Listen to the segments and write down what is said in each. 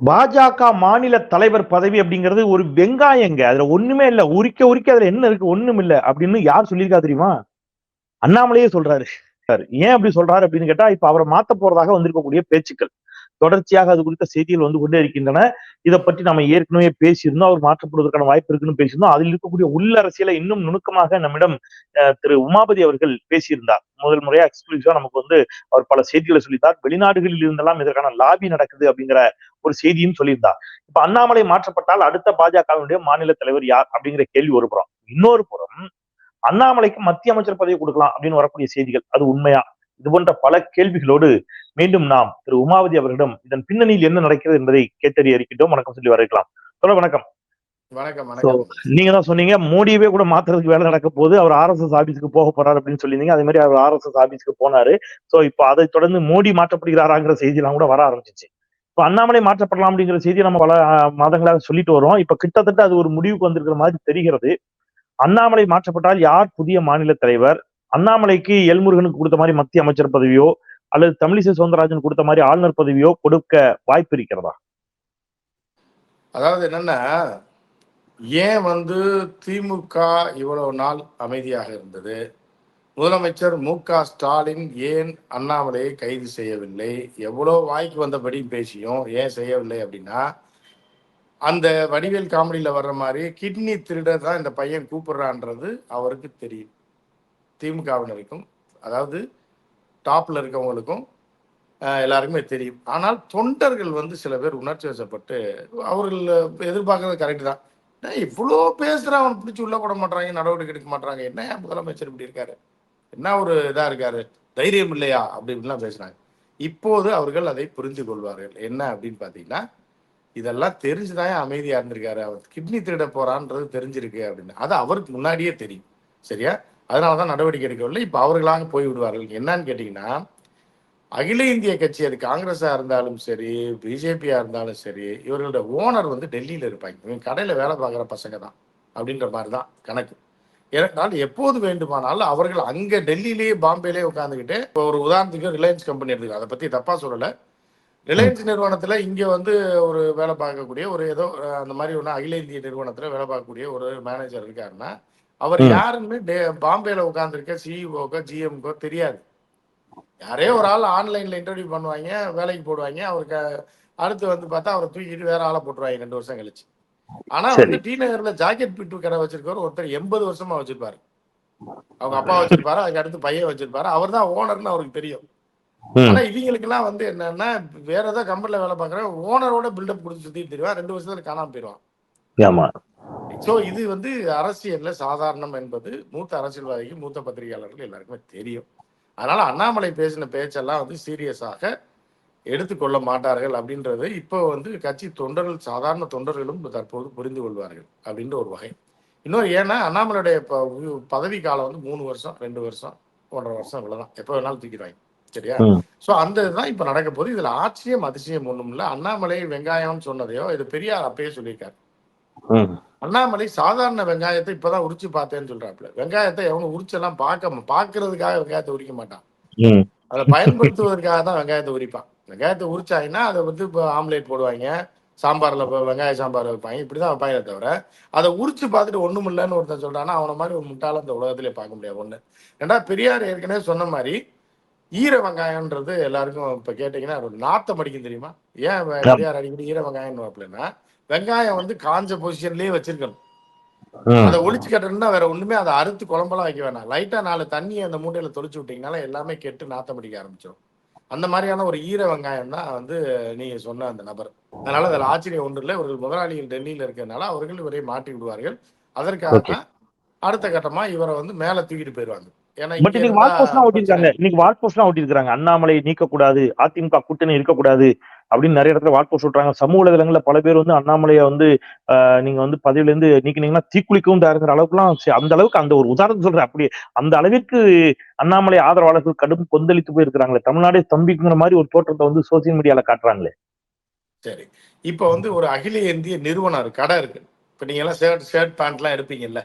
பாஜக மாநில தலைவர் பதவி அப்படிங்கிறது ஒரு வெங்காயங்க. அதுல ஒண்ணுமே இல்ல. உரிக்க உரிக்க அதுல என்ன இருக்கு? ஒண்ணும் இல்ல. அப்படின்னு யார் சொல்லியிருக்கா தெரியுமா? அண்ணாமலையே சொல்றாரு. ஏன் அப்படி சொல்றாரு அப்படின்னு கேட்டா இப்ப அவரை மாத்த போறதாக வந்திருக்கக்கூடிய பேச்சுக்கள். தொடர்ச்சியாக அது குறித்த செய்திகள் வந்து கொண்டே இருக்கின்றன. இதை பற்றி நம்ம ஏற்கனவே பேசியிருந்தோம். அவர் மாற்றப்படுவதற்கான வாய்ப்பு இருக்குன்னு பேசியிருந்தோம். அதில் இருக்கக்கூடிய உள்ளரசியலை இன்னும் நுணுக்கமாக நம்மிடம் அஹ், திரு உமாபதி அவர்கள் பேசியிருந்தார். முதல் முறையா எக்ஸ்க்ளூசிவா நமக்கு வந்து அவர் பல செய்திகளை சொல்லித்தார் வெளிநாடுகளில் இருந்தெல்லாம் இதற்கான லாபி நடக்குது அப்படிங்கிற ஒரு செய்தியும் சொல்லியிருந்தார் இப்ப அண்ணாமலை மாற்றப்பட்டால் அடுத்த பாஜகவினுடைய மாநில தலைவர் யார் அப்படிங்கிற கேள்வி ஒரு புறம். இன்னொரு புறம் அண்ணாமலைக்கு மத்திய அமைச்சர் பதவி கொடுக்கலாம் அப்படின்னு வரக்கூடிய செய்திகள் அது உண்மையா? இது போன்ற பல கேள்விகளோடு மீண்டும் நாம் திரு உமாவதி அவர்களிடம் இதன் பின்னணியில் என்ன நடக்கிறது என்பதை கேட்டறிய இருக்கின்றோம் வணக்கம் சொல்லி வரவேற்கலாம். சொல்ல வணக்கம். வணக்கம் நீங்க தான் சொன்னீங்க மோடியவே கூட மாத்துறதுக்கு வேலை நடக்க போகுது. அவர் ஆர்எஸ்எஸ் ஆபீஸ்க்கு போக போறாரு அப்படின்னு சொல்லியிருந்தீங்க. அதே மாதிரி அவர் ஆர்எஸ்எஸ் ஆபீஸ்க்கு போனாரு. சோ இப்போ அதை தொடர்ந்து மோடி மாற்றப்படுகிறாராங்கிற செய்தி எல்லாம் கூட வர ஆரம்பிச்சிச்சு. இப்போ அண்ணாமலை மாற்றப்படலாம் அப்படிங்கிற செய்தியை நம்ம பல மாதங்களாக சொல்லிட்டு வரோம் இப்ப கிட்டத்தட்ட அது ஒரு முடிவுக்கு வந்திருக்கிற மாதிரி தெரிகிறது. அண்ணாமலை மாற்றப்பட்டால் யார் புதிய மாநில தலைவர்? அண்ணாமலைக்கு எல்முருகனுக்கு கொடுத்த மாதிரி மத்திய அமைச்சர் பதவியோ அல்லது தமிழிசை சவுந்தரராஜன் கொடுத்த மாதிரி ஆளுநர் பதவியோ கொடுக்க வாய்ப்பு இருக்கிறதா? அதாவது என்னன்னா ஏன் வந்து திமுக இவ்வளவு நாள் அமைதியாக இருந்தது? முதலமைச்சர் மு க ஸ்டாலின் ஏன் அண்ணாமலையை கைது செய்யவில்லை? எவ்வளோ வாய்க்கு வந்தபடி பேசியும் ஏன் செய்யவில்லை அப்படின்னா அந்த வடிவேல் காமெடியில் வர்ற மாதிரி கிட்னி திருடர் தான் இந்த பையன் கூப்பிடுறான்றது அவருக்கு தெரியும். திமுகவினருக்கும் அதாவது டாப்பில் இருக்கவங்களுக்கும் எல்லாருக்குமே தெரியும். ஆனால் தொண்டர்கள் வந்து சில பேர் உணர்ச்சி வசப்பட்டு அவர்கள் எதிர்பார்க்கறது கரெக்டு தான். ஏன் இவ்வளோ பேசுகிறான் அவன் பிடிச்சி உள்ள போட மாட்டாங்க நடவடிக்கை எடுக்க மாட்டாங்க என்ன முதலமைச்சர் இப்படி இருக்காரு? என்ன ஒரு இதாக இருக்காரு? தைரியம் இல்லையா? அப்படி இப்படிலாம் பேசுனாங்க இப்போது அவர்கள் அதை புரிந்து கொள்வார்கள். என்ன அப்படின்னு பார்த்தீங்கன்னா இதெல்லாம் தெரிஞ்சுதான் ஏன் அமைதியா இருந்திருக்காரு? அவர் கிட்னி திருட போறான்றது தெரிஞ்சிருக்கு அப்படின்னு. அது அவருக்கு முன்னாடியே தெரியும். சரியா? அதனால தான் நடவடிக்கை எடுக்கவில்லை. இப்போ அவர்களாக போய் விடுவார்கள். என்னன்னு கேட்டிங்கன்னா அகில இந்திய கட்சி அது காங்கிரஸா இருந்தாலும் சரி பிஜேபியா இருந்தாலும் சரி இவர்களோட ஓனர் வந்து டெல்லியில இருப்பாங்க. இவங்க கடையில வேலை பார்க்குற பசங்க தான் அப்படின்ற மாதிரி தான் கணக்கு. ஏனென்றால் எப்போது வேண்டுமானாலும் அவர்கள் அங்க டெல்லியிலேயே பாம்பேலேயே உட்காந்துக்கிட்டு இப்போ ஒரு உதாரணத்துக்கு ரிலையன்ஸ் கம்பெனி எடுத்துக்கலாம் அதை பத்தி தப்பா சொல்லல. ரிலையன்ஸ் நிறுவனத்துல இங்க வந்து ஒரு வேலை பார்க்கக்கூடிய ஒரு ஏதோ அந்த மாதிரி ஒன்று அகில இந்திய நிறுவனத்துல வேலை பார்க்கக்கூடிய ஒரு மேனேஜர் இருக்காருன்னா அவர். யாருன்னு டே- பாம்பேல உட்காந்துருக்க சிஇஓக்கோ ஜிஎம்க்கோ தெரியாது. யாரே ஒரு ஆள் ஆன்லைன்ல இன்டர்வியூ பண்ணுவாங்க வேலைக்கு போடுவாங்க அவருக்கு அடுத்து வந்து பார்த்தா அவரை தூக்கிட்டு வேற ஆளை போட்டுருவாங்க ரெண்டு வருஷம் கழிச்சு. ஆனா. வந்து டி நகர்ல ஜாக்கெட் பிட்டு கடை வச்சிருக்கவர் ஒருத்தர் எண்பது வருஷமா வச்சிருப்பாரு. அவங்க அப்பா வச்சிருப்பாரு அதுக்கு அடுத்து பையன் வச்சிருப்பாரு அவர் தான் ஓனர்னு அவருக்கு தெரியும். ஆனா இவங்களுக்கு எல்லாம் வந்து என்னன்னா வேற ஏதாவது கம்பெனில வேலை பார்க்கறேன் ஓனரோட பில்டப் கொடுத்து சுத்திட்டு தெரியும் ரெண்டு வருஷத்துல காணாம போயிடுவான் சோ இது வந்து அரசியல்ல சாதாரணம் என்பது மூத்த அரசியல்வாதிக்கு மூத்த பத்திரிகையாளர்கள் எல்லாருக்குமே தெரியும். அதனால அண்ணாமலை பேசின பேச்செல்லாம் வந்து சீரியஸாக எடுத்துக்கொள்ள மாட்டார்கள் அப்படின்றது இப்போ வந்து கட்சி தொண்டர்கள் சாதாரண தொண்டர்களும் தற்போது புரிந்து கொள்வார்கள் அப்படின்ற ஒரு வகை. இன்னொரு ஏன்னா அண்ணாமலையுடைய பதவி காலம் வந்து மூணு வருஷம் ரெண்டு வருஷம் ஒன்றரை வருஷம் இவ்வளவுதான். எப்போ வேணாலும் தூக்கிடுவாங்க சரியா. சோ அந்த இதுதான் இப்ப நடக்க போகுது. இதுல ஆச்சரியம் அதிசயம் ஒண்ணும் இல்ல. அண்ணாமலை வெங்காயம்னு சொன்னதையோ இது பெரியார் அப்பயே சொல்லியிருக்காரு. அண்ணாமலை சாதாரண வெங்காயத்தை இப்பதான் உரிச்சு பார்த்தேன்னு சொல்றாப்புல. வெங்காயத்தை எவனும் உரிச்செல்லாம் பார்க்க பார்க்கறதுக்காக வெங்காயத்தை உரிக்க மாட்டான். அதை பயன்படுத்துவதற்காக தான் வெங்காயத்தை உரிப்பான். வெங்காயத்தை உரிச்சாங்கன்னா அதை வந்து இப்போ ஆம்லேட் போடுவாங்க. சாம்பார்ல இப்போ வெங்காய சாம்பார் வைப்பாங்க. இப்படிதான் வைப்பாங்க தவிர அதை உரிச்சு பார்த்துட்டு ஒண்ணும் இல்லைன்னு ஒருத்தன் சொல்றான்னா அவனை மாதிரி ஒரு முட்டாள இந்த உலகத்திலே பார்க்க முடியாது ஒண்ணு. ரெண்டா பெரியார் ஏற்கனவே சொன்ன மாதிரி ஈர வெங்காயம்ன்றது எல்லாருக்கும் இப்ப கேட்டீங்கன்னா ஒரு நாத்தம் அடிக்கும் தெரியுமா? ஏன். பெரியார் அடிக்கடி ஈர வெங்காயம் அப்படின்னா வெங்காயம் வந்து காஞ்ச பொசிஷன்லயே வச்சிருக்கணும். அதை ஒளிச்சு கட்டணும்னா வேற ஒண்ணுமே அதை அறுத்து குழம்பெல்லாம் வைக்க வேணாம். லைட்டா நாலு தண்ணியை அந்த மூட்டையில தொளிச்சு விட்டீங்கனால எல்லாமே கெட்டு நாத்தம் அடிக்க ஆரம்பிச்சிடும் அந்த மாதிரியான ஒரு ஈர வெங்காயம் தான் வந்து நீங்க சொன்ன அந்த நபர். அதனால அதில் ஆச்சரியம் ஒன்றும் இல்லை. இவர்கள் முதலாளிகள் டெல்லியில இருக்கிறதுனால அவர்கள் இவரை மாற்றி விடுவார்கள். அதற்காக அடுத்த கட்டமா இவரை வந்து மேல தூக்கிட்டு போயிடுவாங்க. இன்னைக்கு வால் போஸ்ட்லாம் ஓட்டிருக்காங்க. இன்னைக்கு வால் போஸ்ட்லாம் ஓட்டிருக்காங்க அண்ணாமலை நீக்கக்கூடாது அதிமுக கூட்டணி இருக்கக்கூடாது. அப்படின்னு நிறைய இடத்துல வால் சொல்றாங்க. சமூக வலைதளங்கள்ல பல பேர் வந்து அண்ணாமலையை வந்து ஆஹ், நீங்க வந்து பதவியில இருந்து நீக்கினீங்கன்னா தீக்குளிக்கவும் தயாருங்கிற அளவுக்குலாம் சரி, அந்த அளவுக்கு அந்த ஒரு உதாரணம் சொல்றேன். அப்படி அந்த அளவிற்கு அண்ணாமலை ஆதரவாளர்கள் கடும் கொந்தளித்து போயிருக்கிறாங்களே. தமிழ்நாடே தம்பிக்குங்கிற மாதிரி ஒரு தோற்றத்தை வந்து சோசியல் மீடியால காட்டுறாங்களே. சரி. இப்ப வந்து ஒரு அகில இந்திய நிறுவனம் இருக்கு கடை இருக்கு. இப்ப நீங்க எல்லாம் ஷர்ட் ஷர்ட் எல்லாம் எடுப்பீங்கல்ல.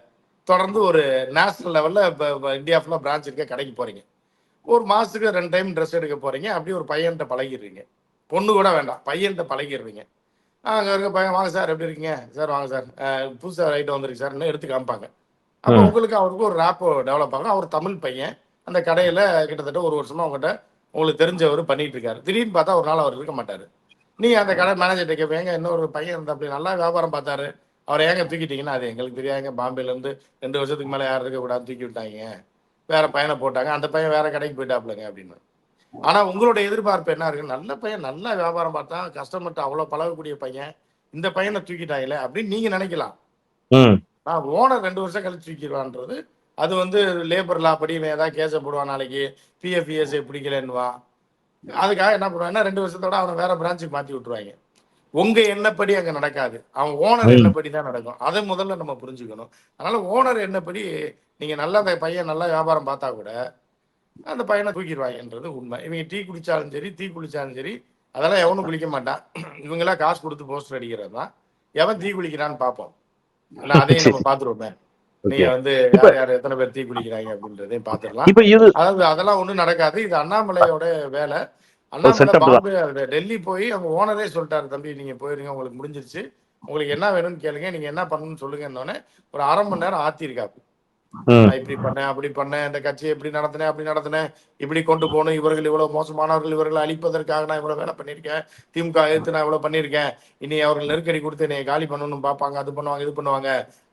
தொடர்ந்து ஒரு நேஷனல் லெவல்ல இந்தியா ஃபுல்லா பிரான்ச் இருக்க கடைக்கு போறீங்க. ஒரு மாசத்துக்கு ரெண்டு டைம் ட்ரெஸ் எடுக்க போறீங்க. அப்படியே ஒரு பையன்கிட்ட பழகிடுறீங்க. பொண்ணு கூட வேண்டாம். பையன்கிட்ட பழகிடுறீங்க அங்க இருக்க பையன் வாங்க சார். எப்படி இருக்கீங்க? சார் வாங்க சார். அஹ் புதுசா ஐட்டம் வந்திருக்கு சார். எடுத்து காமிப்பாங்க. அப்போ. உங்களுக்கு அவருக்கு ஒரு ரேப் டெவலப் ஆகும். அவர் தமிழ் பையன். அந்த கடையில கிட்டத்தட்ட ஒரு வருஷமா உங்ககிட்ட உங்களுக்கு தெரிஞ்சவர் பண்ணிட்டு இருக்காரு. திடீர்னு பார்த்தா ஒரு நாள் அவர் இருக்க மாட்டாரு. நீங்க அந்த கடை மேனேஜர்கிட்ட கேட்பீங்க இன்னொரு பையன் இருந்தா அப்படி நல்லா வியாபாரம் பார்த்தாரு. அவரை ஏங்க தூக்கிட்டீங்கன்னா? அது எங்களுக்கு தெரியாதுங்க. பாம்பேல இருந்து ரெண்டு வருஷத்துக்கு மேல யாரும் இருக்க கூடாது தூக்கி விட்டாங்க. வேற பையனை போட்டாங்க. அந்த பையன் வேற கடைக்கு போயிட்டாப்லங்க அப்படின்னு. ஆனா உங்களோட எதிர்பார்ப்பு என்ன இருக்கு? நல்ல பையன் நல்லா வியாபாரம் பார்த்தா கஸ்டமர்கிட்ட அவ்வளவு பழகக்கூடிய பையன் இந்த பையனை தூக்கிட்டாங்களே அப்படின்னு நீங்க நினைக்கலாம். நான் ஓனர் ரெண்டு வருஷம் கழிச்சு தூக்கிடுவான்றது. அது வந்து லேபர் லா படி ஏதாவது கேஸை போடுவான் நாளைக்கு. பிஎஃப் இஎஸ்ஐ பிடிக்கலன்னுவான் அதுக்காக என்ன பண்ணுவாங்கன்னா ரெண்டு வருஷத்தோட அவனை வேற பிரான்ச்சுக்கு மாத்தி விட்டுருவாங்க. உங்க எண்ணப்படி அங்க நடக்காது. அவன் ஓனர். எண்ணப்படி தான் நடக்கும். அதை முதல்ல நம்ம புரிஞ்சுக்கணும். அதனால ஓனர் எண்ணப்படி நீங்க நல்லா அந்த பையன் நல்லா வியாபாரம் பார்த்தா கூட அந்த பையனை தூக்கிடுவாங்கன்றது உண்மை. இவங்க டீ குடிச்சாலும் சரி தீ குளிச்சாலும் சரி அதெல்லாம் எவனும் குளிக்க மாட்டான். இவங்கெல்லாம் காசு கொடுத்து போஸ்டர் அடிக்கிறது தான். எவன் தீ குளிக்கிறான்னு பார்ப்போம். இல்ல அதையும் நம்ம பாத்துருவோமே ஓகே. நீங்க வந்து யார் யார் எத்தனை பேர் தீ குளிக்கிறாங்க அப்படின்றதையும் இது அதாவது அதெல்லாம் ஒண்ணும் நடக்காது. இது அண்ணாமலையோட வேலை. அண்ணாமலை டெல்லி போய் அவங்க ஓனரே சொல்லிட்டாரு தம்பி நீங்க போயிருங்க உங்களுக்கு முடிஞ்சிருச்சு. உங்களுக்கு என்ன வேணும்னு கேளுங்க. நீங்க என்ன பண்ணணும்னு சொல்லுங்கன்னொடனே ஒரு அரை மணி நேரம் ஆத்திருக்காப்பு நான் இப்படி பண்ணேன் அப்படி பண்ணேன் இந்த கட்சியை இப்படி நடத்தினேன் அப்படி நடத்தினேன் இப்படி கொண்டு போகணும் இவர்கள் இவ்வளவு மோசமானவர்கள் இவர்களை அழிப்பதற்காக நான் இவ்வளவு வேலை பண்ணியிருக்கேன் திமுக எதிர்த்து நான் இவ்வளவு பண்ணியிருக்கேன் இனி அவர்கள் நெருக்கடி கொடுத்து என்னை காலி பண்ணணும்னு பார்ப்பாங்க அது பண்ணுவாங்க இது பண்ணுவாங்க.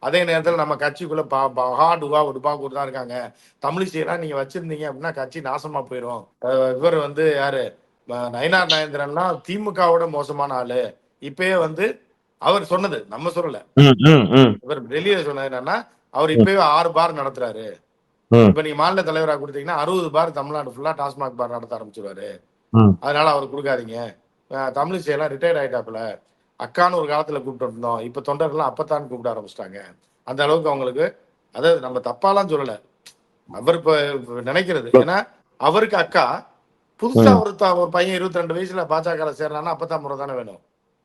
அதே நேரத்தில் நம்ம கட்சிக்குள்ள பா பகா டுவா உடுபா கூட தான் இருக்காங்க. தமிழிசையெல்லாம் நீங்க வச்சிருந்தீங்க அப்படின்னா கட்சி நாசமா போயிடும் இவர் வந்து யாரு? நயினார் நாயந்திரன்லாம் திமுகவோட மோசமான ஆளு. இப்பயே வந்து அவர் சொன்னது நம்ம சொல்லல. இவர் டெல்லியில சொன்னது என்னன்னா அவர் இப்பவே ஆறு பார் நடத்துறாரு. இப்ப நீங்க மாநில தலைவரா கொடுத்தீங்கன்னா அறுபது பார் தமிழ்நாடு ஃபுல்லா டாஸ்மாக் பார் நடத்த ஆரம்பிச்சிருவாரு. அதனால அவர் கொடுக்காதீங்க. தமிழிசை எல்லாம் ரிட்டையர்ட் ஆயிட்டாப்புல. அக்கான்னு ஒரு காலத்துல கூப்பிட்டு இருந்தோம் இப்ப தொண்டர்லாம் அப்பத்தான் கூப்பிட ஆரம்பிச்சிட்டாங்க. அந்த அளவுக்கு அவங்களுக்கு அதாவது நம்ம தப்பாலாம் சொல்லல. அவர் இப்ப நினைக்கிறது. ஏன்னா அவருக்கு அக்கா புதுசா ஒரு ஒரு பையன் இருபத்தி ரெண்டு வயசுல பாஜக சேர்றான்னா அப்பதான் முறை தானே வேணும்.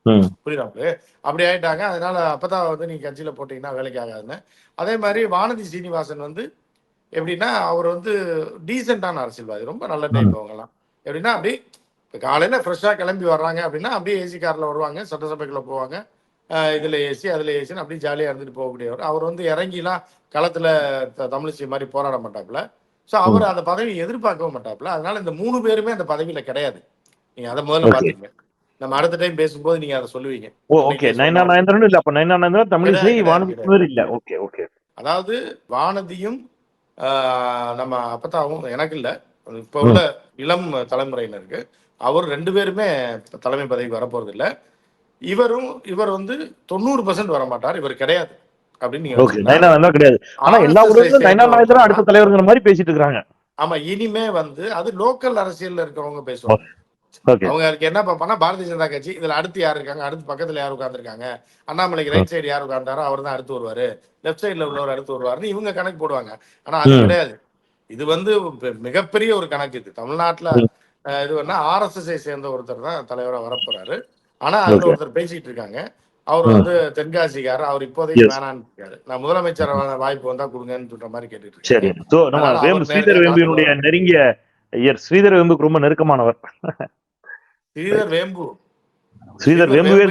ம். புரியுதா உங்களுக்கு? அப்படி ஆயிட்டாங்க. அதனால அப்பதான் வந்து நீங்க கட்சியில போட்டீங்கன்னா வேலைக்கு ஆகாதுன்னு. அதே மாதிரி வானதி சீனிவாசன் வந்து எப்படின்னா அவர் வந்து டீசென்டான அரசியல்வாதி. ரொம்ப நல்ல டைப் அவங்கலாம் எப்படின்னா அப்படி இப்போ காலையில ஃப்ரெஷ்ஷா கிளம்பி வர்றாங்க. அப்படின்னா அப்படியே ஏசி கார்ல வருவாங்க. சட்டசபைக்குள்ள போவாங்க. இதுல ஏசி அதுல ஏசின்னு அப்படியே ஜாலியா இருந்துட்டு போகக்கூடியவர். அவர் வந்து இறங்கிலாம் களத்துல தமிழிசை மாதிரி போராட மாட்டாப்புல. ஸோ அவர் அந்த பதவி எதிர்பார்க்கவும் மாட்டாப்புல. அதனால இந்த மூணு பேருமே அந்த பதவியில கிடையாது. நீங்க அதை முதல்ல Okay. நம்ம அடுத்த டைம் பேசும்போது நீங்க அதை சொல்லுவீங்க. ஓ ஓகே நைனா நயந்திரன் இல்ல. அப்ப நைனா நயந்திரன் தமிழிசை வானதி இல்ல. ஓகே ஓகே அதாவது வானதியும் நம்ம அப்பத்தாவும் எனக்கு இல்ல. இப்ப உள்ள இளம் தலைமுறையினருக்கு அவர் ரெண்டு பேருமே தலைமை பதவிக்கு வரப்போறது இல்ல இவரும் இவர் வந்து தொண்ணூறு பர்சன்ட் வர மாட்டார் இவர் கிடையாது. அப்படின்னு கிடையாது. ஆனா எல்லா ஊர்லயும் நைனா நயந்திரன் அடுத்த தலைவருங்கிற மாதிரி பேசிட்டு இருக்காங்க ஆமா இனிமே வந்து அது லோக்கல் அரசியல்ல இருக்கிறவங்க பேசுவாங்க. அவங்களுக்கு என்ன பார்ப்பாங்கன்னா பாரதிய ஜனதா கட்சி இதுல அடுத்து யார் இருக்காங்க? அடுத்து பக்கத்துல யார் உட்கார்ந்திருக்காங்க? அண்ணாமலைக்கு ரைட் சைடு யார் உட்கார்ந்தாரோ அவர் தான் அடுத்து வருவாரு. லெஃப்ட் சைடுல உள்ளவர் அடுத்து வருவாருன்னு இவங்க கணக்கு போடுவாங்க. ஆனா அது ம். கிடையாது. இது வந்து மிகப்பெரிய ஒரு கணக்கு இது. தமிழ்நாட்டுல. அஹ், இது வேணா ஆர்எஸ்எஸ் சேர்ந்த ஒருத்தர் தான் தலைவரா வரப்போறாரு. ஆனா அதுல. ஒருத்தர் பேசிட்டு இருக்காங்க. அவர் ம். வந்து தென்காசிக்காரர். அவர் இப்போதைக்கு. வேணான்னு இருக்காரு. நான் முதலமைச்சர் வாய்ப்பு வந்தா கொடுங்கன்னு சொல்ற மாதிரி கேட்டுட்டு சரி சோ நம்ம ஸ்ரீதர் வேம்பியினுடைய நெருங்கிய ஐயர் ஸ்ரீதர் வேம்புக்கு ரொம்ப நெருக்கமானவர். ஸ்ரீதர் வேம்பு. ஸ்ரீதர் வேம்புவே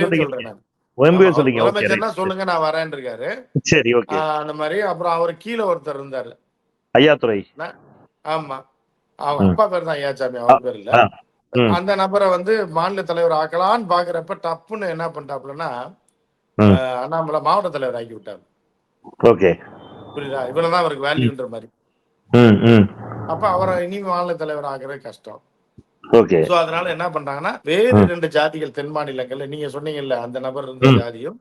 வேம்புவே முதலமைச்சர்னா சொல்லுங்க நான் வரேன் இருக்காரு. சரி ஓகே. அந்த மாதிரி அப்புறம் அவர் கீழே ஒருத்தர் இருந்தாரு. ஐயாத்துறை. ஆமா. அவங்க. அப்பா பேர் தான் ஐயாச்சாமி அவர் பேர் இல்ல. அந்த நபரை வந்து மாநில தலைவர் ஆக்கலான்னு பாக்குறப்ப டப்புன்னு என்ன. ஆஹ் அண்ணாமலை மாவட்ட தலைவர் ஆக்கி விட்டாரு. ஓகே. புரியுதா? இவ்வளவுதான் அவருக்கு வேல்யூன்ற மாதிரி. அப்ப அவரை இனி மாநில தலைவர் ஆக்குறது கஷ்டம். சோ அதனால என்ன பண்றாங்கன்னா வேறு. ரெண்டு ஜாதிகள் தென் மாநிலங்கள்ல நீங்க சொன்னீங்கல்ல அந்த நபர் இருந்த. ஜாதியும்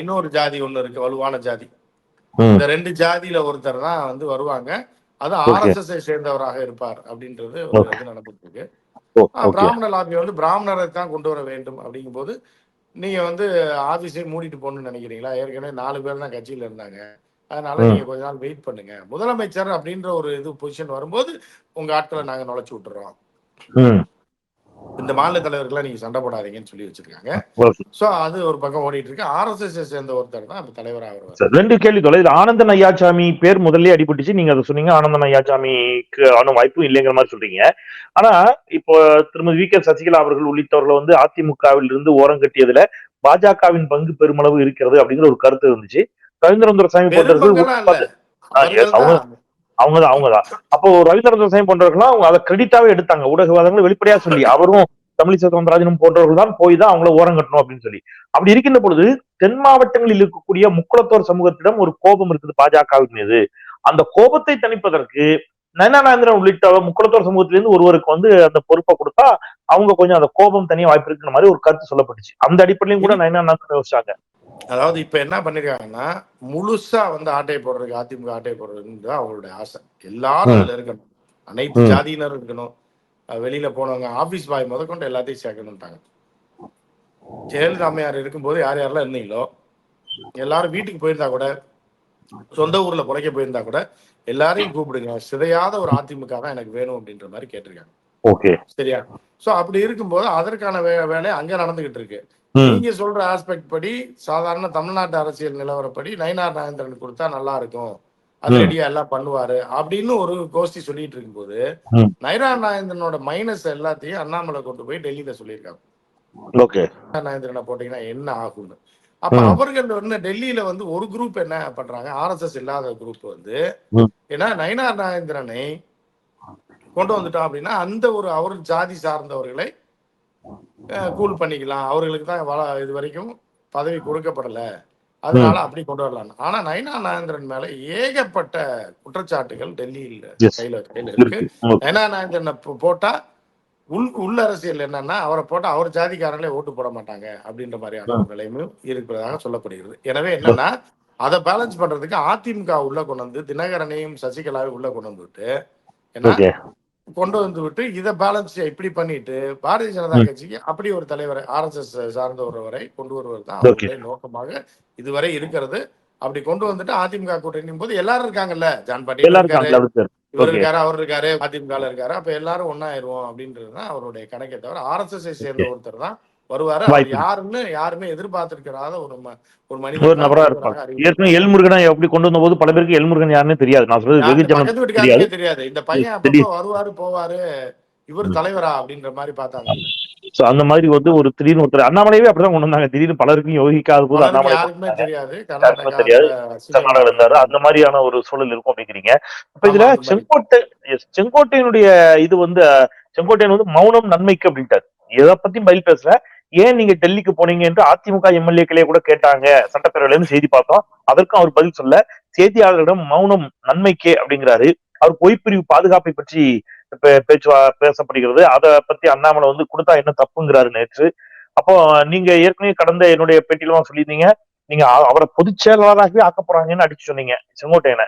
இன்னொரு ஜாதி ஒண்ணு இருக்கு வலுவான ஜாதி. இந்த ரெண்டு ஜாதியில ஒருத்தர் தான் வந்து வருவாங்க. அது Okay. ஆர்எஸ்எஸ் சேர்ந்தவராக இருப்பார் அப்படின்றது ஒரு நடந்துட்டு இருக்கு. பிராமண லாபி வந்து பிராமணரை தான் கொண்டு வர வேண்டும் அப்படிங்கும்போது நீங்க வந்து ஆபீஸே மூடிட்டு போகணும்னு நினைக்கிறீங்களா? ஏற்கனவே நாலு பேர் தான் கட்சியில இருந்தாங்க. அதனால. நீங்க கொஞ்ச நாள் வெயிட் பண்ணுங்க. முதலமைச்சர் அப்படின்ற ஒரு இது பொசிஷன் வரும்போது உங்க ஆட்களை நாங்க நுழைச்சு விட்டுறோம். இந்த மாநில தலைவர்கள்லாம் நீங்க சண்டை போடாதீங்கன்னு சொல்லி வச்சிருக்காங்க. சோ அது ஒரு பக்கம் ஓடிட்டு இருக்கு ஆர்எஸ்எஸ் சேர்ந்த ஒருத்தர் தான் இப்ப தலைவராக வருவார். ரெண்டு கேள்வி தொலை. ஆனந்தன் ஐயாச்சாமி பேர் முதல்ல அடிபட்டுச்சு. நீங்க அதை சொன்னீங்க ஆனந்தன் ஐயாச்சாமிக்கு ஆன வாய்ப்பும் இல்லைங்கிற மாதிரி சொல்றீங்க. ஆனா இப்போ திருமதி வி. கே. சசிகலா அவர்கள் உள்ளிட்டவர்களை வந்து அதிமுகவில் இருந்து ஓரம் கட்டியதுல பாஜகவின் பங்கு பெருமளவு இருக்கிறது அப்படிங்கிற ஒரு கருத்து இருந்துச்சு. ரவீந்திரன் துரைசாமி போன்றவர்கள் அவர்கள் அவங்க தான் அவங்கதான் அவங்கதான். அப்போ ரவீந்திரன் துரைசாமி போன்றவர்கள்லாம் அவங்க அதை கிரெடிட்டாவே எடுத்தாங்க. ஊடகவாதங்களை வெளிப்படையா சொல்லி அவரும் தமிழிசை சவுந்தரராஜனும் போன்றவர்கள் தான் போய் தான் அவங்கள ஓரம் கட்டணும் அப்படின்னு சொல்லி. அப்படி இருக்கின்ற பொழுது தென் மாவட்டங்களில் இருக்கக்கூடிய முக்குளத்தோர் சமூகத்திடம் ஒரு கோபம் இருக்குது பாஜகவின் மீது அந்த கோபத்தை தணிப்பதற்கு நயனானந்திரன் உள்ளிட்ட முக்குளத்தோர் சமூகத்திலிருந்து ஒருவருக்கு வந்து அந்த பொறுப்பை கொடுத்தா அவங்க கொஞ்சம் அந்த கோபம் தனியா வாய்ப்பு இருக்கிற மாதிரி ஒரு கருத்து சொல்லப்பட்டுச்சு. அந்த அடிப்படையிலும் கூட நயனானந்தன் யோசிச்சாங்க. அதாவது இப்ப என்ன பண்ணிருக்காங்கன்னா முழுசா வந்து ஆட்டை போடுறதுக்கு அதிமுக ஆட்டை போடுறதுன்னு தான் அவங்களுடைய ஆசை. எல்லாரும். அதுல இருக்கணும். அனைத்து. ஜாதியினரும் இருக்கணும். வெளியில போனவங்க ஆபீஸ் பாய் முதற்கொண்டு எல்லாத்தையும் சேர்க்கணும்ட்டாங்க. ஜெயலலிதா அம்மையார் இருக்கும்போது யார் யாரெல்லாம் இருந்தீங்களோ எல்லாரும் வீட்டுக்கு போயிருந்தா கூட சொந்த ஊர்ல புழைக்க போயிருந்தா கூட எல்லாரையும் கூப்பிடுங்க. சிதையாத ஒரு அதிமுக தான் எனக்கு வேணும் அப்படின்ற மாதிரி கேட்டிருக்காங்க. ஓகே. சரியா? சோ அப்படி இருக்கும்போது அதற்கான வே வேலை அங்க நடந்துகிட்டு இருக்கு. நீங்க சொல்ற ஆஸ்பெக்ட் படி சாதாரண தமிழ்நாட்டு அரசியல் நிலவரப்படி நயினார் நாகேந்திரன் கொடுத்தா நல்லா இருக்கும் அது ம். ரெடியா எல்லாம் பண்ணுவாரு அப்படின்னு ஒரு கோஷ்டி சொல்லிட்டு இருக்கும்போது ம். நயினார் நாகேந்திரனோட மைனஸ் எல்லாத்தையும் அண்ணாமலை கொண்டு போய் டெல்லியில சொல்லியிருக்காங்க நாகேந்திரனை போட்டீங்கன்னா என்ன ஆகும்னு அப்ப. அவர்கள் வந்து டெல்லியில வந்து ஒரு குரூப் என்ன பண்றாங்க ஆர்எஸ்எஸ் இல்லாத குரூப் வந்து. ஏன்னா நயினார் நாகேந்திரனை கொண்டு வந்துட்டோம் அப்படின்னா அந்த ஒரு அவர் ஜாதி சார்ந்தவர்களை கூல் பண்ணிக்கலாம். அவர்களுக்கு தான் இது வரைக்கும் பதவி கொடுக்கப்படல. அதனால அப்படி கொண்டு வரலாம் ஆனா நயனா நாகேந்திரன் மேல ஏகப்பட்ட குற்றச்சாட்டுகள் டெல்லியில். கையில கையில இருக்கு. நயனா நாகேந்திரனை போ- போட்டா உள் உள்ள அரசியல் என்னன்னா அவரை போட்டா அவர் ஜாதிக்காரங்களே ஓட்டு போட மாட்டாங்க அப்படின்ற மாதிரியான நிலைமையும் இருக்கிறதாக சொல்லப்படுகிறது. எனவே என்னன்னா அதை பேலன்ஸ் பண்றதுக்கு அதிமுக உள்ள கொண்டு வந்து தினகரனையும் சசிகலாவையும் உள்ள கொண்டு வந்துட்டு ஏன்னா கொண்டு வந்து விட்டு இதை பேலன்ஸ் இப்படி பண்ணிட்டு பாரதிய ஜனதா கட்சிக்கு அப்படி ஒரு தலைவரை ஆர்எஸ்எஸ் சார்ந்த ஒருவரை கொண்டு வருவது தான். அவருடைய நோக்கமாக இதுவரை இருக்கிறது. அப்படி கொண்டு வந்துட்டு அதிமுக கூட்டணியும் போது எல்லாரும் இருக்காங்கல்ல? ஜான் பாட்டில் இருக்காரு இவர். இருக்காரு அவர் இருக்காரு அதிமுக இருக்காரு. அப்ப எல்லாரும் ஒன்னாயிருவோம் அப்படின்றது தான் அவருடைய கணக்கை தவிர ஆர்எஸ்எஸ் சேர்ந்த ஒருத்தர் தான் வருவாரு. யாருன்னு யாருமே எதிர்பார்த்திருக்கிறாத ஒரு ஒரு ஒரு மனிதர் நபரா இருப்பாங்க. ஏற்கனவே எல்முருகனை எப்படி கொண்டு வந்த போது பல பேருக்கு எல்முருகன் யாருன்னு தெரியாது. நான் சொல்றது வெகு தெரியாது. இந்த பையன் வருவாரு போவாரு இவர் தலைவரா அப்படின்ற மாதிரி பார்த்தாங்க. சோ அந்த மாதிரி வந்து ஒரு திடீர்னு ஒருத்தர் அண்ணாமலையவே அப்படிதான் கொண்டு வந்தாங்க. திடீர்னு பலருக்கும் யோகிக்காத போது அண்ணாமலை தெரியாது. கர்நாடகா இருந்தாரு. அந்த மாதிரியான ஒரு சூழல் இருக்கும் அப்படிங்கிறீங்க. அப்ப இதுல. செங்கோட்டை செங்கோட்டையனுடைய இது வந்து செங்கோட்டையன் வந்து மௌனம் நன்மைக்கு அப்படின்ட்டாரு. எதை பத்தி பதில் பேசல. ஏன் நீங்க டெல்லிக்கு போனீங்க என்று அதிமுக எம்எல்ஏக்களே கூட கேட்டாங்க. சட்டப்பேரவையில இருந்து செய்தி பார்த்தோம். அதற்கும் அவர் பதில் சொல்ல செய்தியாளர்களிடம் மௌனம் நன்மைக்கே அப்படிங்கிறாரு. அவர் பொய்ப்பிரிவு பாதுகாப்பை பற்றி பே- பேச்சு பேசப்படுகிறது. அதை பத்தி அண்ணாமலை வந்து கொடுத்தா என்ன தப்புங்கிறாரு நேற்று. அப்போ நீங்க ஏற்கனவே கடந்த என்னுடைய பேட்டியிலும் சொல்லியிருந்தீங்க. நீங்க அவரை பொதுச் செயலாளராகவே ஆக்க போறாங்கன்னு அடிச்சு சொன்னீங்க செங்கோட்டையனை.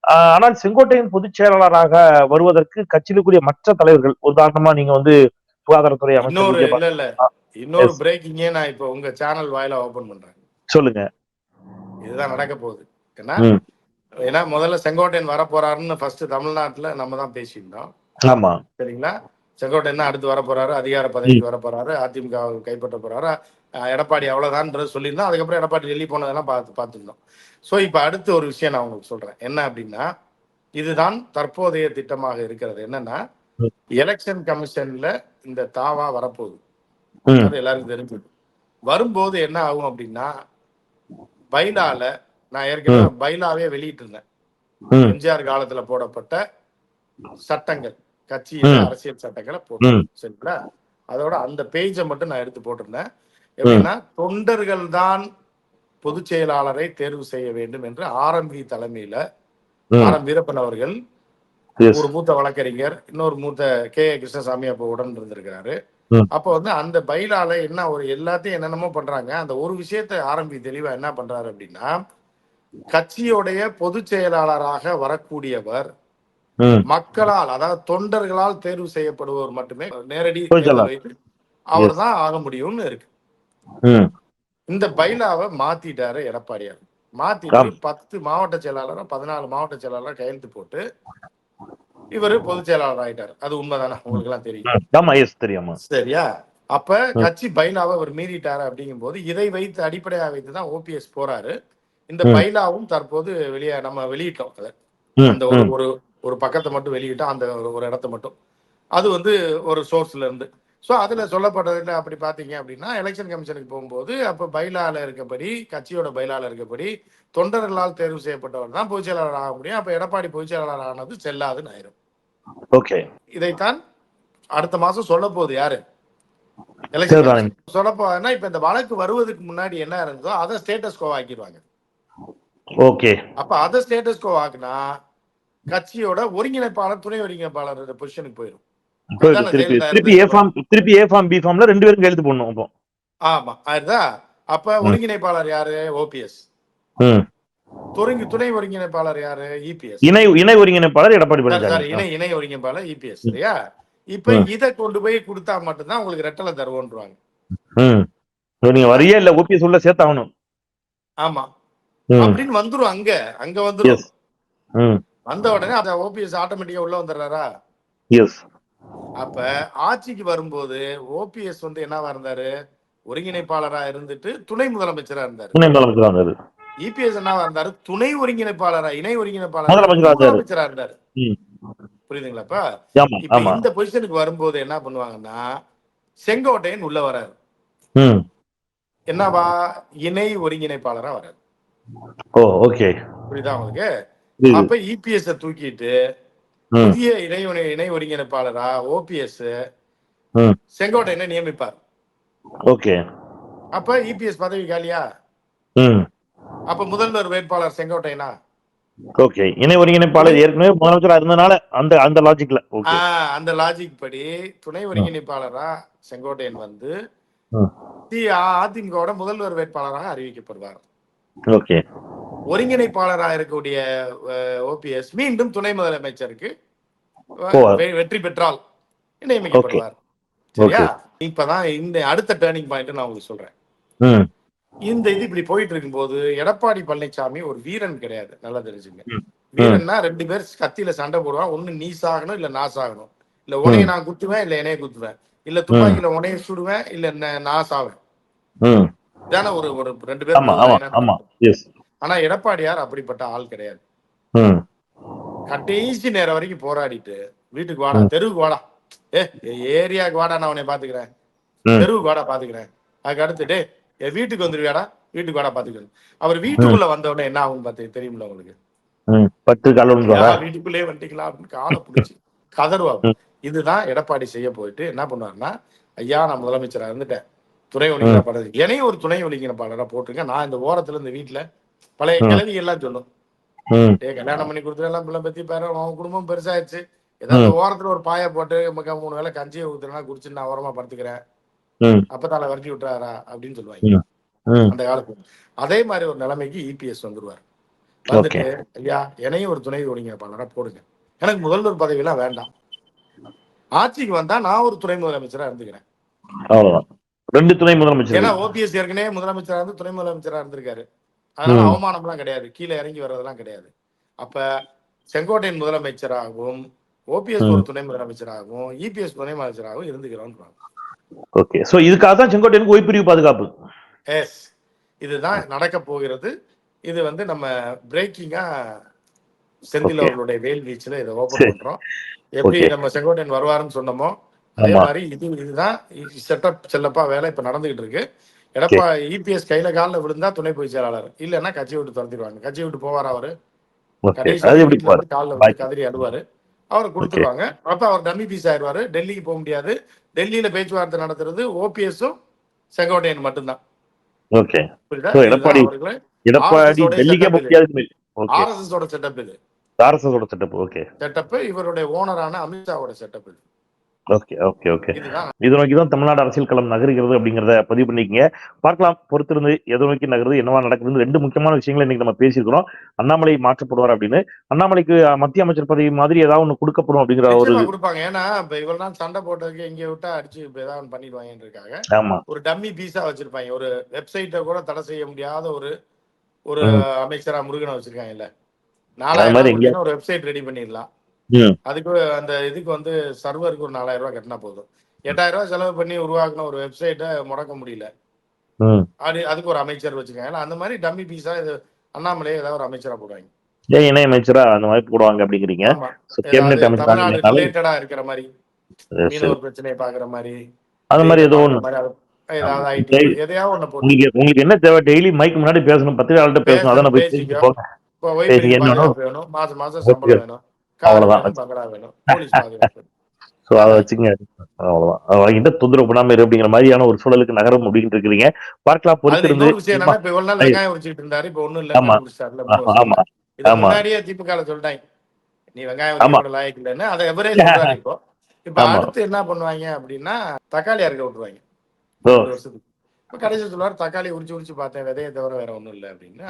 ஆனால் செங்கோட்டையின் பொதுச் செயலாளராக வருவதற்கு கட்சியிலுக்குரிய மற்ற தலைவர்கள் உதாரணமா நீங்க வந்து சுகாதாரத்துறை அமைச்சர் இன்னொரு. பிரேக்கிங்கே நான் இப்ப உங்க சேனல் வாயில ஓபன் பண்றேன். சொல்லுங்க. இதுதான் நடக்க போகுது. ஏன்னா. ஏன்னா முதல்ல செங்கோட்டையன் வர போறாருன்னு ஃபர்ஸ்ட் தமிழ்நாட்டுல நம்ம தான் பேசியிருந்தோம். ஆமா. சரிங்களா? செங்கோட்டையன் அடுத்து வர போறாரு அதிகார பதவிக்கு வர போறாரு அதிமுக கைப்பற்ற போறாரு. எடப்பாடி அவ்வளவுதான்ன்றது சொல்லியிருந்தோம். அதுக்கப்புறம் எடப்பாடி டெல்லி போனதெல்லாம் பார்த்து பார்த்துருந்தோம். ஸோ இப்போ அடுத்து ஒரு விஷயம் நான் உங்களுக்கு சொல்றேன். என்ன அப்படின்னா இதுதான் தற்போதைய திட்டமாக இருக்கிறது. என்னன்னா. எலெக்ஷன் கமிஷன்ல இந்த தாவா வரப்போகுது அது எல்லாருக்கும் தெரிஞ்சது வரும்போது என்ன ஆகும் அப்படின்னா பைலால நான் ஏற்கனவே பைலாவே வெளியிட்டு இருந்தேன் எம்ஜிஆர் காலத்துல போடப்பட்ட சட்டங்கள் கட்சியில ம். அரசியல் சட்டங்களை போட்டு. சரிங்களா அதோட அந்த பேஜை மட்டும் நான் எடுத்து போட்டிருந்தேன் எப்படின்னா தொண்டர்கள் தான் பொதுச் செயலாளரை தேர்வு செய்ய வேண்டும் என்று ஆர்எம்பி தலைமையில. ஆர் எம் வீரப்பன் அவர்கள். ஒரு மூத்த வழக்கறிஞர் இன்னொரு மூத்த கே. கிருஷ்ணசாமி அப்போ உடன் இருந்திருக்கிறாரு. அப்போ வந்து அந்த பைலால என்ன ஒரு எல்லாத்தையும் என்னென்னமோ பண்றாங்க. அந்த ஒரு விஷயத்தை ஆரம்பி தெளிவா என்ன பண்றாரு அப்படின்னா கட்சியுடைய பொதுச் செயலாளராக வரக்கூடியவர் மக்களால் அதாவது தொண்டர்களால் தேர்வு செய்யப்படுபவர் மட்டுமே நேரடி. அவர் தான் ஆக முடியும்னு இருக்கு. இந்த பைலாவை மாத்திட்டாரு எடப்பாடியார். மாத்திட்டு. பத்து மாவட்ட செயலாளரும் பதினாலு மாவட்ட செயலாளர் கையெழுத்து போட்டு இவரு பொதுச் செயலாளர் ஆயிட்டாரு. அது உண்மைதானே? உங்களுக்கு எல்லாம் தெரியும் தெரியாமா. சரியா? அப்ப கட்சி பைலாவை அவர் மீறிட்டாரு அப்படிங்கும் போது இதை வைத்து அடிப்படையா வைத்து தான் ஓபிஎஸ் போறாரு. இந்த. பைலாவும் தற்போது வெளியே நம்ம வெளியிட்டோம் அதை. அந்த ஒரு ஒரு ஒரு பக்கத்தை மட்டும் வெளியிட்டோம் அந்த ஒரு- இடத்த மட்டும். அது வந்து ஒரு சோர்ஸ்ல இருந்து. ஸோ அதுல சொல்லப்படுறதுல அப்படி பாத்தீங்க அப்படின்னா எலெக்ஷன் கமிஷனுக்கு போகும்போது அப்ப பைலால இருக்கபடி கட்சியோட பைலால இருக்கபடி தொண்டர்களால் தேர்வு செய்யப்பட்டவர் தான் பொதுச் செயலாளர் ஆக முடியும். அப்ப எடப்பாடி பொதுச் செயலாளர் ஆனது செல்லாதுன்னு ஆயிரும். ஓகே. இதைத்தான் அடுத்த மாசம் சொல்ல போகுது யாரு? சொல்ல போகுதுன்னா இப்ப இந்த வழக்கு வருவதற்கு முன்னாடி என்ன இருந்ததோ அதை ஸ்டேட்டஸ் கோ ஆக்கிடுவாங்க. ஓகே. அப்ப அதை ஸ்டேட்டஸ் கோ ஆக்குனா கட்சியோட ஒருங்கிணைப்பாளர் துணை ஒருங்கிணைப்பாளர் பொசிஷனுக்கு போயிடும் திருப்பி ஏ ஃபார்ம் திருப்பி ஏ ஃபார்ம் பி ஃபார்ம்ல ரெண்டு பேரும் கையெழுத்து போடணும் அப்போ. ஆமா அதுதா அப்ப ஒருங்கிணைப்பாளர் யாரு? ஓபிஎஸ் ம். துணை ஒருங்கிணைப்பாளர் யாரு? இபிஎஸ் இணை இணை ஒருங்கிணைப்பாளர் எடப்பாடி பழனிசாமி. இணை இணை ஒருங்கிணைப்பாளர் இபிஎஸ் சரியா? இப்ப ம். இத கொண்டு போய் கொடுத்தா மட்டும்தான் உங்களுக்கு ரெட்டலை தருவோன்றாங்க நீங்க வரியே இல்ல ஓபிஎஸ் உள்ள சேர்த்தாகணும். ஆமா. அப்படின்னு வந்துரும் அங்க. அங்க வந்துரும். வந்த உடனே அந்த ஓபிஎஸ் ஆட்டோமேட்டிக்கா உள்ள வந்துடுறாரா? எஸ் அப்ப ஆட்சிக்கு வரும்போது ஓபிஎஸ் வந்து என்னவா இருந்தாரு? ஒருங்கிணைப்பாளரா இருந்துட்டு துணை முதலமைச்சரா இருந்தாரு. துணை முதலமைச்சர் வந்தாரு இபிஎஸ் என்னவா இருந்தாரு துணை ஒருங்கிணைப்பாளரா இணை ஒருங்கிணைப்பாளரா முதலமைச்சரா இருந்தாரு. புரியுதுங்களாப்பா இப்ப இந்த பொசிஷனுக்கு வரும்போது என்ன பண்ணுவாங்கன்னா செங்கோட்டையன் உள்ள வராரு. என்னவா? இணை ஒருங்கிணைப்பாளரா வராரு. ஓகே. புரியுதா உங்களுக்கு? அப்ப இபிஎஸ் தூக்கிட்டு புதிய இணை இணை ஒருங்கிணைப்பாளரா ஓபிஎஸ். செங்கோட்டையனை நியமிப்பார். ஓகே. அப்ப இபிஎஸ் பதவி காலியா? அப்ப முதல்வர் வேட்பாளர் செங்கோட்டையனா? ஓகே இணை ஒருங்கிணைப்பாளர் ஏற்கனவே முதலமைச்சரா இருந்தனால அந்த அந்த லாஜிக்ல அந்த லாஜிக் படி துணை ஒருங்கிணைப்பாளரா செங்கோட்டையன் வந்து அதிமுகவோட முதல்வர் வேட்பாளராக அறிவிக்கப்படுவார். ஓகே ஒருங்கிணைப்பாளராக இருக்கக்கூடிய ஓபிஎஸ் மீண்டும் துணை முதலமைச்சருக்கு வெற்றி பெற்றால் நியமிக்கப்படுவார் சரியா? இப்பதான் இந்த அடுத்த டேர்னிங் பாயிண்ட் நான் உங்களுக்கு சொல்றேன். இந்த இது இப்படி போயிட்டு இருக்கும்போது எடப்பாடி பழனிசாமி ஒரு வீரன் கிடையாது. நல்லா தெரிஞ்சுங்க. வீரன்னா ரெண்டு பேர் கத்தியில சண்டை போடுவான் ஒண்ணு நீ சாகணும் இல்ல நான் சாகணும். இல்ல உனைய நான் குத்துவேன் இல்ல என்னைய குத்துவேன். இல்ல துப்பாக்கியில உனைய சுடுவேன் இல்ல நான் சாவேன். இதான ஒரு ஒரு ரெண்டு எஸ் ஆனா எடப்பாடியார் அப்படிப்பட்ட ஆள் கிடையாது. கடைசி நேரம் வரைக்கும் போராடிட்டு வீட்டுக்கு வாடா தெருவுக்கு வாடா. ஏ ஏரியாவுக்கு வாடா நான் உன்னை பாத்துக்கிறேன். தெருவுக்கு வாடா பாத்துக்கிறேன். அதுக்கு அடுத்து டே என் வீட்டுக்கு வந்துருவியாடா? வீட்டுக்கு வாடா பாத்துக்கிறேன் அவர் வீட்டுக்குள்ள வந்த உடனே என்ன ஆகும் பாத்து தெரியுமில்ல உங்களுக்கு? பத்து வீட்டுக்குள்ளே வந்துட்டீங்களா அப்படின்னு காலை பிடிச்சி கதறுவாங்க இதுதான் எடப்பாடி செய்ய போயிட்டு என்ன பண்ணுவாருன்னா ஐயா நான் முதலமைச்சரா இருந்துட்டேன். துணை ஒருங்கிணைப்பாளர் என்னையும் ஒரு துணை ஒருங்கிணைப்பாளரா போட்டுருங்க நான் இந்த ஓரத்துல இந்த வீட்டுல பழைய. கிழவி எல்லாம் சொல்லும். ஏ கல்யாணம் பண்ணி கொடுத்துட்டு எல்லாம் பிள்ளை பத்தி பேர அவன் குடும்பம் பெருசாயிருச்சு ஏதாவது ஓரத்துல ஒரு பாயை போட்டு நமக்கு மூணு வேளை கஞ்சியை ஊத்துனா குடிச்சு நான் ஓரமா படுத்துக்கிறேன். ம். அப்பத்தால விரட்டி விட்டுறாரா அப்படின்னு சொல்லுவாங்க. அந்த காலத்துல. அதே மாதிரி ஒரு நிலைமைக்கு இபிஎஸ் வந்துருவார். வந்துட்டு ஐயா என்னையும் ஒரு துணை ஒருங்கிணைப்பாளரா போடுங்க. எனக்கு முதல்வர் பதவி எல்லாம் வேண்டாம். ஆட்சிக்கு வந்தா நான் ஒரு துணை முதலமைச்சரா இருந்துக்கிறேன். ரெண்டு துணை முதலமைச்சர். ஏன்னா ஓபிஎஸ் ஏற்கனவே முதலமைச்சரா இருந்து துணை முதலமைச்சரா இருந்திருக்காரு. அதனால. அவமானம் எல்லாம் கிடையாது. கீழே இறங்கி வர்றதெல்லாம் கிடையாது. அப்ப செங்கோட்டையன் முதலமைச்சராகவும் ஓபிஎஸ் ஒரு துணை முதலமைச்சராகவும் இபிஎஸ் துணை முதலமைச்சராகவும் இருந்துக்கிறோம் ஓகே சோ இதுக்காக தான் செங்கோட்டையனுக்கு ஓய்பிரிவு பாதுகாப்பு. எஸ் இதுதான் நடக்க போகிறது. இது வந்து நம்ம பிரேக்கிங்கா செந்தில். அவர்களுடைய வேல் வீச்சுல இதை ஓபன். பண்றோம். எப்படி. நம்ம செங்கோட்டையன் வருவாருன்னு சொன்னோமோ அதே. மாதிரி இது இதுதான் செட்டப் செல்லப்பா வேலை இப்ப நடந்துகிட்டு இருக்கு. எடப்பா இபிஎஸ் கையில காலில் விழுந்தா துணை பொதுச் செயலாளர். இல்லைன்னா கட்சி விட்டு துரத்திடுவாங்க. கட்சி விட்டு போவார் அவரு? காலில் கதறி அழுவாரு. அவர் கொடுத்துருவாங்க. அப்ப அவர் டம்மி பீஸ் ஆயிடுவாரு. டெல்லிக்கு போக முடியாது. டெல்லியில பேச்சுவார்த்தை நடத்துறது ஓபிஎஸும் செங்கோட்டையன் மட்டும்தான். ஓகே புரியுதா? So, இதுதான் எடப்பாடி- அவர்களை எடப்பாடி RSS ஓட டெல்லிக்கே போக setup முடியாது. ஓகே ஆர்எஸ்எஸ் ஓட செட்டப் இது. ஆர்எஸ்எஸோட செட்டப் ஓகே செட்டப் இவருடைய ஓனரான அமித்ஷாவோட செட்டப் இது. ஓகே ஓகே ஓகே இது நோக்கி தான் தமிழ்நாடு அரசியல் களம் நகர்கிறது அப்படிங்கிறத பதிவு பண்ணிக்கங்க. பார்க்கலாம் பொறுத்திருந்து எதை நோக்கி நகருது என்னவா நடக்குதுன்னு ரெண்டு முக்கியமான விஷயங்களை இன்னைக்கு நம்ம பேசியிருக்கிறோம். அண்ணாமலை மாற்றப்படுவார் அப்படின்னு. அண்ணாமலைக்கு மத்திய அமைச்சர் பதவி மாதிரி ஏதாவது ஒண்ணு கொடுக்கப்படும் அப்படிங்கிற ஒரு கொடுப்பாங்க. ஏன்னா இப்ப இவ்வளவு நாள் சண்டை போட்டதுக்கு இங்க விட்டா அடிச்சு இப்ப ஏதாவது ஒண்ணு பண்ணிடுவாங்கன்றதுக்காக ஆமா. ஒரு டம்மி பீஸா வச்சிருப்பாங்க. ஒரு வெப்சைட்டை கூட தடை செய்ய முடியாத ஒரு ஒரு. அமைச்சரா முருகனை வச்சிருக்காங்க இல்ல அது மாதிரி நாலாயிரம் எங்க- ஒரு வெப்சைட் ரெடி பண்ணிடலாம். அதுக்கு அந்த இதுக்கு வந்து சர்வருக்கு ஒரு நாலாயிரம் ரூபாய் கட்டினா போதும். எட்டாயிரம் ரூபாய் செலவு பண்ணி உருவாக்குன ஒரு வெப்சைட்டை முடக்க முடியல. அது அதுக்கு ஒரு அமைச்சர் வச்சிருக்காங்க. அந்த மாதிரி டம்மி பீஸா இது அண்ணாமலையே ஏதாவது ஒரு அமைச்சரா போடுவாங்க. ஏன் இணை அமைச்சரா அந்த மாதிரி போடுவாங்க அப்படிங்கிறீங்க? ரிலேட்டடா இருக்கிற மாதிரி பிரச்சனையை பாக்குற மாதிரி அந்த மாதிரி ஏதோ ஒண்ணு. அது- உங்களுக்கு என்ன தேவை? டெய்லி மைக் முன்னாடி பேசணும். பத்திரிகையாளர்கிட்ட பேசணும். அதான போய் மாசம் மாசம் சம்பளம் வேணும். அவ்வளவுதான். சோ அதை வச்சுங்க. அவ்வளவுதான். அதை வாங்கிட்டு தொந்தரவு பண்ணாம இரு அப்படிங்கிற மாதிரியான ஒரு சூழலுக்கு நகரம் அப்படின்னு இருக்கிறீங்க. பார்க்கலாம் பொறுத்திருந்து. ஆமா. ஆமா ஆமா. திமுக சொல்லிட்டாங்க. நீ வெங்காயம் லாயக்கு இல்லைன்னு. அதை எவரே சொல்றாரு இப்போ. அடுத்து என்ன பண்ணுவாங்க அப்படின்னா தக்காளி அறுக்க விட்டுருவாங்க. இப்ப கடைசி சொல்லுவார் தக்காளி உரிச்சு உரிச்சு பார்த்தேன் விதையை தவிர வேற ஒண்ணும் இல்ல அப்படின்னு.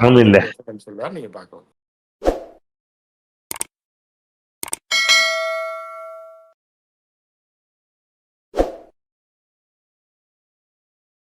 சொல்லுவார் நீங்க பார்க்கலாம்